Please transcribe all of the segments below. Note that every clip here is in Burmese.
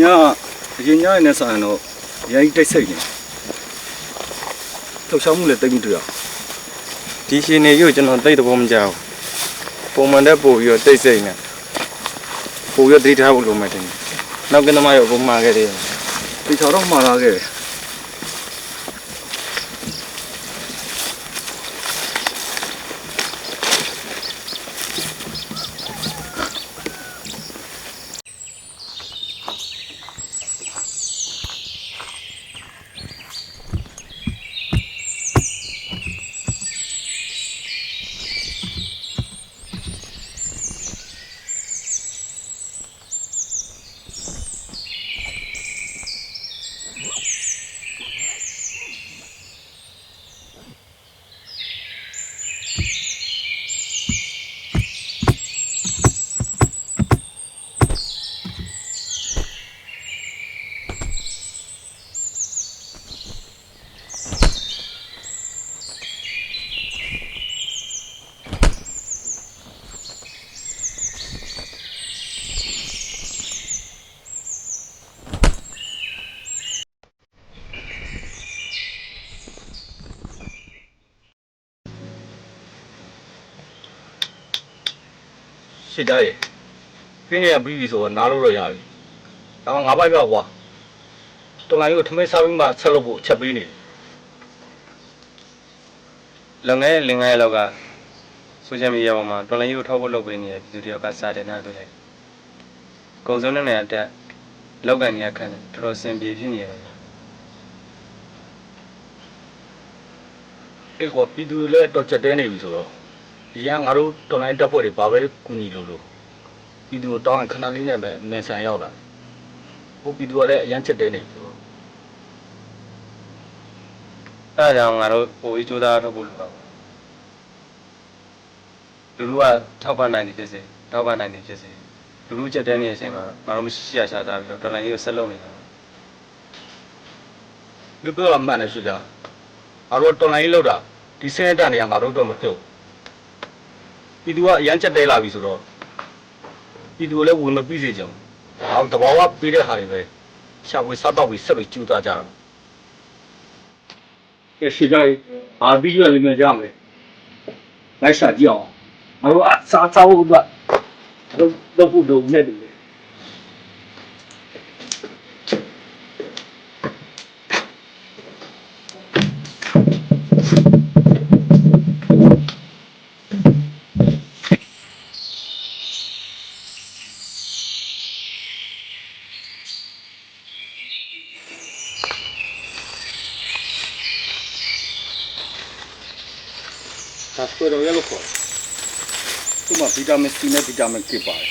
ညအရင်ညရနေဆိုင်တော့ရိုင်းတိတ်ဆိတ်နေလှုပ်ရှားမှုလည်းတိတ်မတွေ့အောင်ဒီရှင်နေကြီးကိုကျွန်တော်တိတ်သဘောမကျဘူးပုံမှန်တဲ့ပို့ပြီးတော့တိတ်ဆိတ်နေပို့ပြီးတော့တိတ်ထားဖို့လိုမှတင်တယ်နောက်ကနမရောပုံမှားခဲ့တယ်ဒီချောတော့မှားလာခဲ့တယ် ရှစ်ကြရဲ့ခင်းရပြီးပြီဆိုတော့နားလို့တော့ရပြီဒါမှငါပိုက်ပါကွာတော်လိုင်းကိုထမင်းစားပြီးမှဆက်လုပ်ဖို့ချက်ပေးနေတယ်လုံငယ်လင်ငယ်လောက်ကဆိုရှယ်မီဒီယာပေါ်မှာတော်လိုင်းကြီးကိုထောက်ဖို့လုပ်ပေးနေတဲ့ပြည်သူတယောက်ကစာတင်ထားတွေ့လိုက်ကုံစုံနဲ့နေရာတက်လောက်ကန်နေရခန့်တယ်တော်တော်စင်ပြေဖြစ်နေရတယ်အဲ့ကွာပြည်သူလည်းတော့ချက်တဲနေပြီဆိုတော့ ဒီကငါတို့တော်လိုင်းတက်ဖွဲ့တွေဘာပဲကူညီလို့လို့ပြည်သူကိုတောင်းရင်ခဏလေးနဲ့ပဲနေဆန်ရောက်လာဟိုပြည်သူကလည်းအရန်ချက်တဲနေပြီဆိုတော့အဲဒါကြောင့်ငါတို့ပိုပြီးကြိုးစားထုတ်ဖို့လိုပါဘူးလူလူကထောက်ပံ့နိုင်တယ်ဖြစ်စေထောက်ပံ့နိုင်တယ်ဖြစ်စေလူလူချက်တဲ့နေတဲ့အချိန်မှာငါတို့မရှိရရှာသားပြီးတော့တော်လိုင်းကြီးကိုဆက်လုပ်နေတာဒီပြောတာမှန်တယ်ရှိကြငါတို့တော်လိုင်းလောက်တာဒီစင်းတက်နေရငါတို့တော့မပြုတ် ပြည်သူကအရန်ချက်တဲလာပြီဆိုတော့ပြည်သူကလည်းဝင်မပြီးစေချင်ဘူးဟောတဘောကပြီးတဲ့ဟာတွေပဲရှာဖွေစားတော့ပြီးဆက်ပြီးကျူးသားကြတာကဲရှိကြရင်အာပြီးရလိမ့်မယ်ကြမယ်လိုက်စားကြည့်အောင်ငါတို့အစားစားဖို့အတွက်တော့တော့ဖို့တော့နေတယ် သူ့မှာဗီတာမင် C နဲ့ဗီတာမင် K ပါတယ်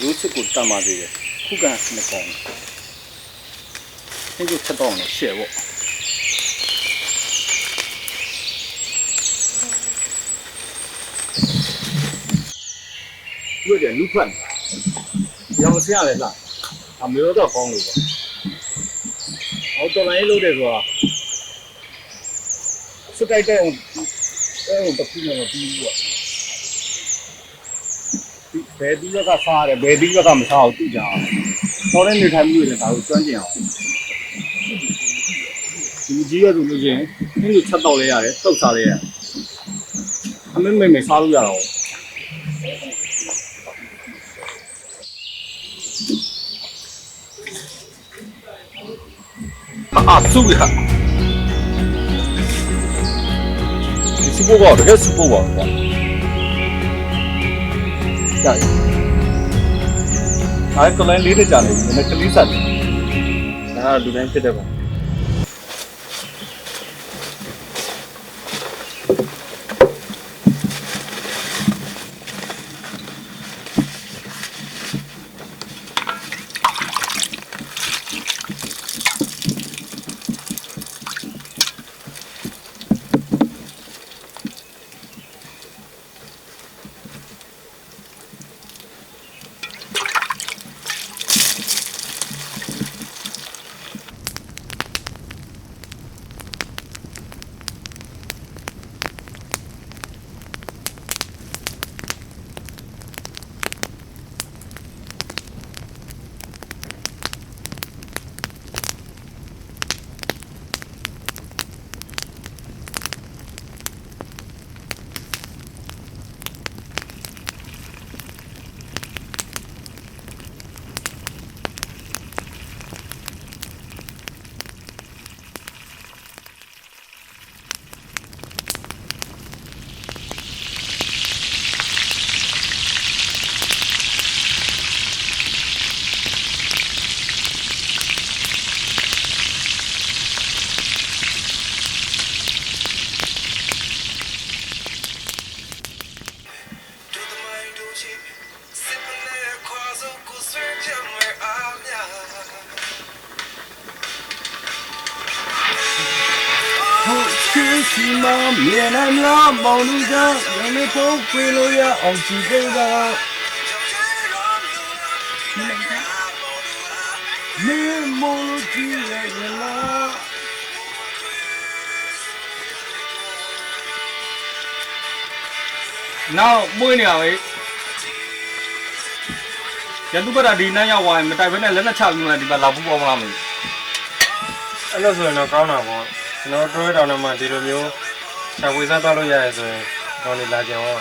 ရိုးချစ်ကိုတတ်ပါသေးတယ်ခုခံနှစ်ကောင်အင်းကိုချက်တော့အောင်ရှယ်ပေါ့တွေ့တယ်လူဖတ်ရောင်စရလဲလားအမေတော့ကောင်းလို့ပေါ့အော်တော်လိုင်းလို့တယ်ဆိုတာစတိုက်တဲ့အောင်အဲတခုနဲ့မပြီးဘူးอ่ะ ဘယ်ဒီဘက်ကစားတယ်ဘယ်ဒီဘက်ကမစားအောင်သိကြအောင်တော်တဲ့နေထိုင်မှုတွေလည်းဒါကိုကျွမ်းကျင်အောင်ဒီကြီးရဆိုလို့ချင်းအင်းကိုချက်တော့လဲရတယ်တုတ်စားလဲရတယ်အမေမေမေစားလို့ရတော့အာဆူရဒီစပိုးကောတကယ်စပိုးပါကွာ ကြာရအားကလိုင်းလေးနဲ့ကြာနေပြီနည်းကလေးဆက်တယ်ဒါကလူတိုင်းဖြစ်တဲ့ပါ မမြေနာများမောင်လူကြောင့်ရမေဖို့ပြေလို့ရအောင်ကြည့်ပေးပါမေမောလို့ကြည့်ရရလားနောက်မွေးနေရပဲရန်သူကဒီနန်းရောက်သွားရင်မတိုက်ဘဲနဲ့လက်နဲ့ချပြီးမှဒီမှာလာပူပေါ်မလားမသိဘူးအဲ့လိုဆိုရင်တော့ကောင်းတာပေါ့ကျွန်တော်တွဲတောင်ထဲမှာဒီလိုမျိုး ရှာဖွေစားတော့လို့ရရဲဆိုရင်ကောင်းနေလာကြအောင်ပါ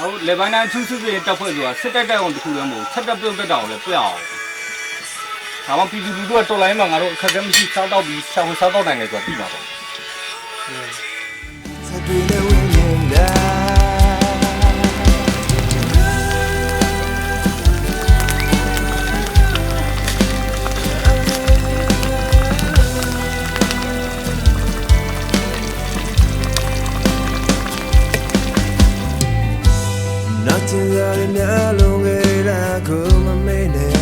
ဟုတ်လေပိုင်းတိုင်းချူးချူးပြတက်ဖွဲ့ဆိုတာစစ်တိုက်တိုက်အောင်တစ်ခုလည်းမဟုတ်ဆက်တက်ပြုတ်တက်တောင်လည်းပြအောင်ဒါမှပြည်သူလူထုကတော်လိုင်းမှာငါတို့အခက်အခဲမရှိစားတော့ပြီးရှာဝင်စားတော့နိုင်တယ်ဆိုတာသိမှာပေါ့ဆက် များလုံးခဲ့တာကိုမမေ့နဲ့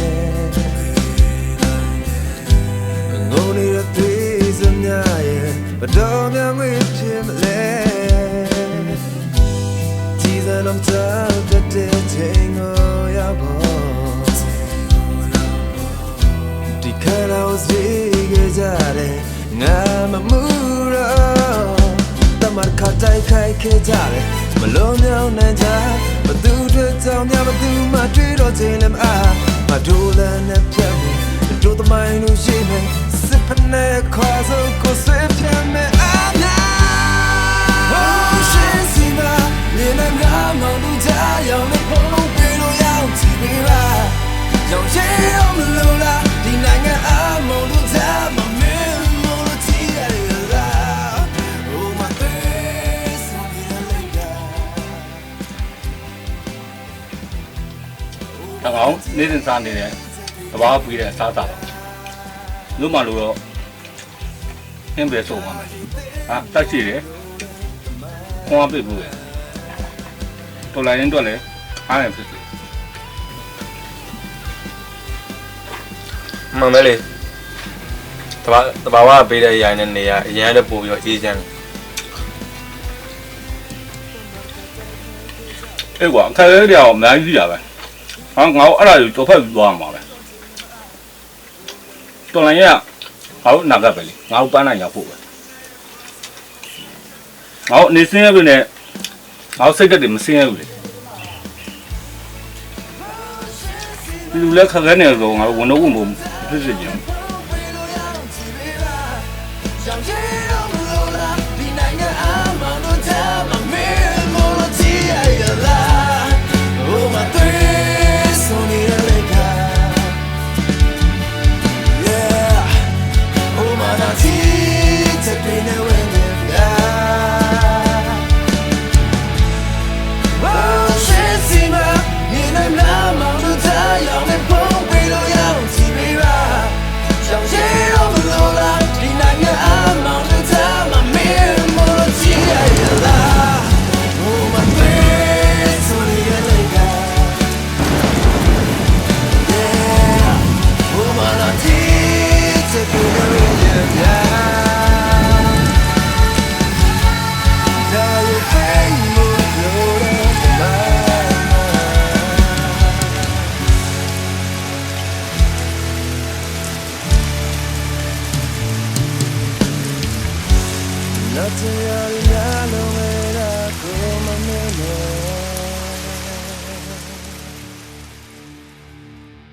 ငုံနေတဲ့သွေးစမြရဲ့ဘတော်များငွေဖြစ်မလဲကြည်စံလုံးချတဲ့ချိန်ကိုရောက်ဖို့ဒီခါတော့စီခဲ့ကြတယ်ငါမမှုတော့တမတ်ခတိုက်ခိုက်ခဲ့ကြတယ်မလုံးမြောင်နိုင်ကြ ဘသူတွေကြောင့်များဘသူမှတွေ့တော့ခြင်းလည်းမအားမဒိုးလည်းနဲ့ပြတ်မှုတို့သမိုင်းလို့ရှိမယ်စစ်ဖက်နဲ့ခေါ်စို့ကိုဆွေးပြ င်နေစဉ်စားနေတဲ့တဘာပြီးတဲ့စားတာလို့မှလို့တော့ဟင်းပဲဆုံးပါမယ်ဟာတက်ရှိတယ်ခွန်အားပြဖို့ရတော်လိုင်းရင်တော့လေအားရဖြစ်စီမှန်ပဲလေတဘာတဘာဝပေးတဲ့အရာနဲ့နေရအရင်လည်းပို့ပြီးတော့အေးချမ်းတယ်အေးကွာအခက်အခဲတွေကတော့အများကြီးရှိတာပဲ ဟာငါတို့အဲ့ဒါကိုတော်ဖက်ပြီးသွားမှာပဲတော်လိုင်းရငါတို့အနာဂတ်ပဲလေငါတို့ပန်းနိုင်ရောက်ဖို့ပဲငါတို့အနေစင်းရပြီနဲ့ငါတို့စိတ်သက်တွေမစင်းရဘူးလေဒီလိုလက်ခက်ခဲနေတော့ငါတို့ဝန်တော့ဝန်ဖို့ဖြစ်စီကြတယ်